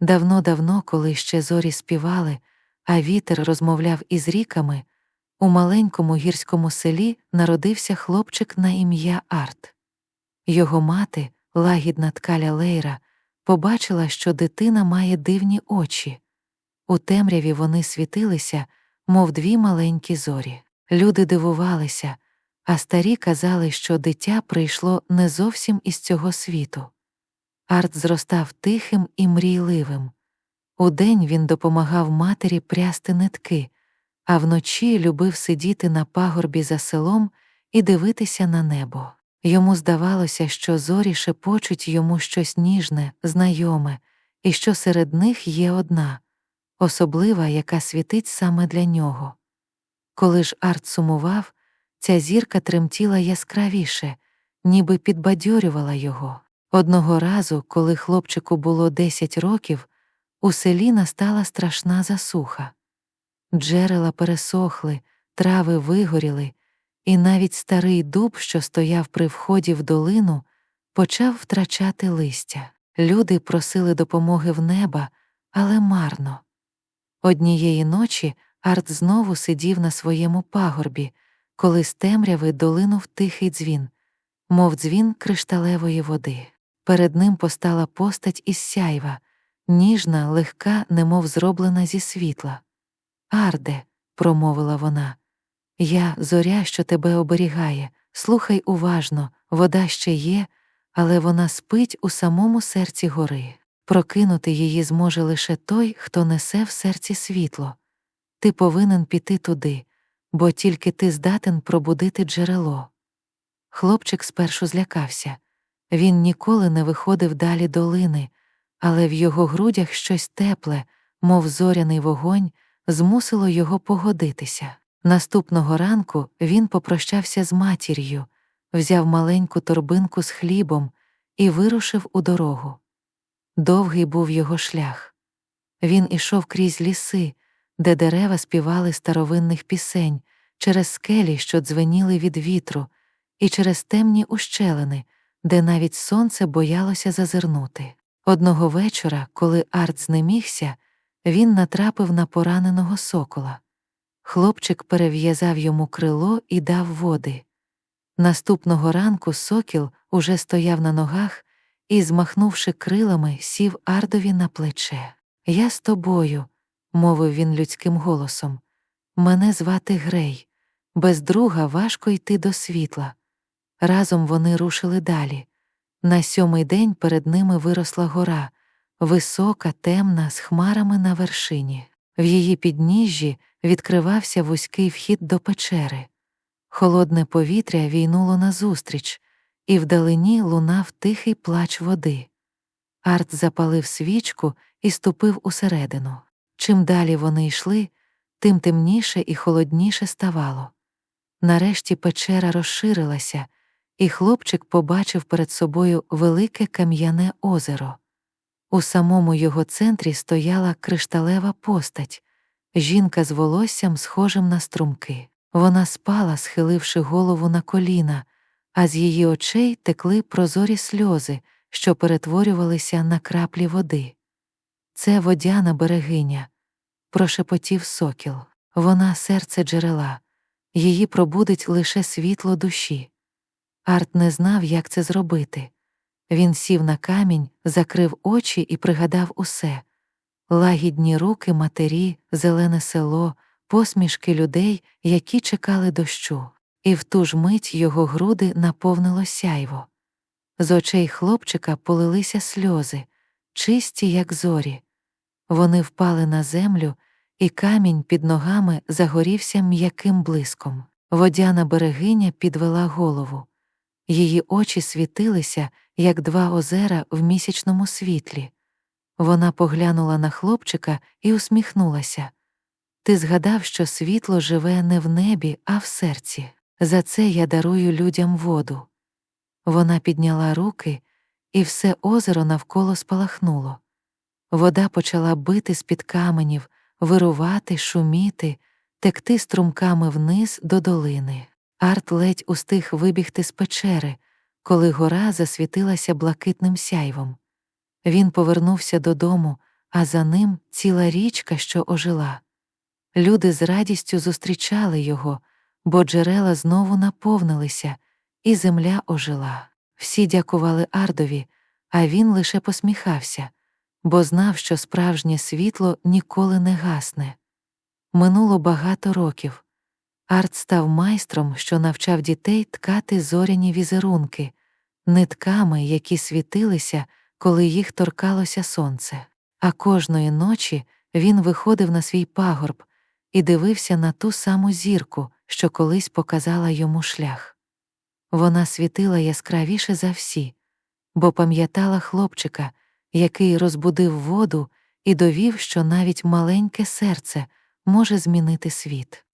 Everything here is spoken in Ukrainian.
Давно-давно, коли ще зорі співали, а вітер розмовляв із ріками, у маленькому гірському селі народився хлопчик на ім'я Арт. Його мати, лагідна ткаля Лейра, побачила, що дитина має дивні очі. У темряві вони світилися, мов дві маленькі зорі. Люди дивувалися, а старі казали, що дитя прийшло не зовсім із цього світу. Арт зростав тихим і мрійливим. Удень він допомагав матері прясти нитки, а вночі любив сидіти на пагорбі за селом і дивитися на небо. Йому здавалося, що зорі шепочуть йому щось ніжне, знайоме, і що серед них є одна, особлива, яка світить саме для нього. Коли ж Арт сумував, ця зірка тремтіла яскравіше, ніби підбадьорювала його. Одного разу, коли хлопчику було 10 років, у селі настала страшна засуха. Джерела пересохли, трави вигоріли, і навіть старий дуб, що стояв при вході в долину, почав втрачати листя. Люди просили допомоги в неба, але марно. Однієї ночі Арт знову сидів на своєму пагорбі, коли з темряви долинув тихий дзвін, мов дзвін кришталевої води. Перед ним постала постать із сяйва, ніжна, легка, немов зроблена зі світла. Арде, промовила вона, я зоря, що тебе оберігає, слухай уважно, вода ще є, але вона спить у самому серці гори. Прокинути її зможе лише той, хто несе в серці світло. Ти повинен піти туди, бо тільки ти здатен пробудити джерело. Хлопчик спершу злякався. Він ніколи не виходив далі долини, але в його грудях щось тепле, мов зоряний вогонь, змусило його погодитися. Наступного ранку він попрощався з матір'ю, взяв маленьку торбинку з хлібом і вирушив у дорогу. Довгий був його шлях. Він ішов крізь ліси, де дерева співали старовинних пісень, через скелі, що дзвеніли від вітру, і через темні ущелини, де навіть сонце боялося зазирнути. Одного вечора, коли Арт знемігся, він натрапив на пораненого сокола. Хлопчик перев'язав йому крило і дав води. Наступного ранку сокіл уже стояв на ногах і, змахнувши крилами, сів Ардові на плече. Я з тобою, мовив він людським голосом. Мене звати Грей. Без друга важко йти до світла. Разом вони рушили далі. На сьомий день перед ними виросла гора, висока, темна, з хмарами на вершині. В її підніжжі відкривався вузький вхід до печери. Холодне повітря війнуло назустріч, і вдалині лунав тихий плач води. Арт запалив свічку і ступив усередину. Чим далі вони йшли, тим темніше і холодніше ставало. Нарешті печера розширилася, і хлопчик побачив перед собою велике кам'яне озеро. У самому його центрі стояла кришталева постать, жінка з волоссям, схожим на струмки. Вона спала, схиливши голову на коліна, а з її очей текли прозорі сльози, що перетворювалися на краплі води. Це водяна берегиня, прошепотів сокіл. Вона серце джерела, її пробудить лише світло душі. Арт не знав, як це зробити. Він сів на камінь, закрив очі і пригадав усе лагідні руки матері, зелене село, посмішки людей, які чекали дощу, і в ту ж мить його груди наповнило сяйво. З очей хлопчика полилися сльози, чисті, як зорі. Вони впали на землю, і камінь під ногами загорівся м'яким блиском. Водяна берегиня підвела голову. Її очі світилися, як два озера в місячному світлі. Вона поглянула на хлопчика і усміхнулася. Ти згадав, що світло живе не в небі, а в серці. За це я дарую людям воду. Вона підняла руки, і все озеро навколо спалахнуло. Вода почала бити з-під каменів, вирувати, шуміти, текти струмками вниз до долини. Арт ледь устиг вибігти з печери, коли гора засвітилася блакитним сяйвом. Він повернувся додому, а за ним ціла річка, що ожила. Люди з радістю зустрічали його, бо джерела знову наповнилися, і земля ожила. Всі дякували Ардові, а він лише посміхався, бо знав, що справжнє світло ніколи не гасне. Минуло багато років. Арт став майстром, що навчав дітей ткати зоряні візерунки, нитками, які світилися, коли їх торкалося сонце. А кожної ночі він виходив на свій пагорб і дивився на ту саму зірку, що колись показала йому шлях. Вона світила яскравіше за всі, бо пам'ятала хлопчика, який розбудив воду і довів, що навіть маленьке серце може змінити світ.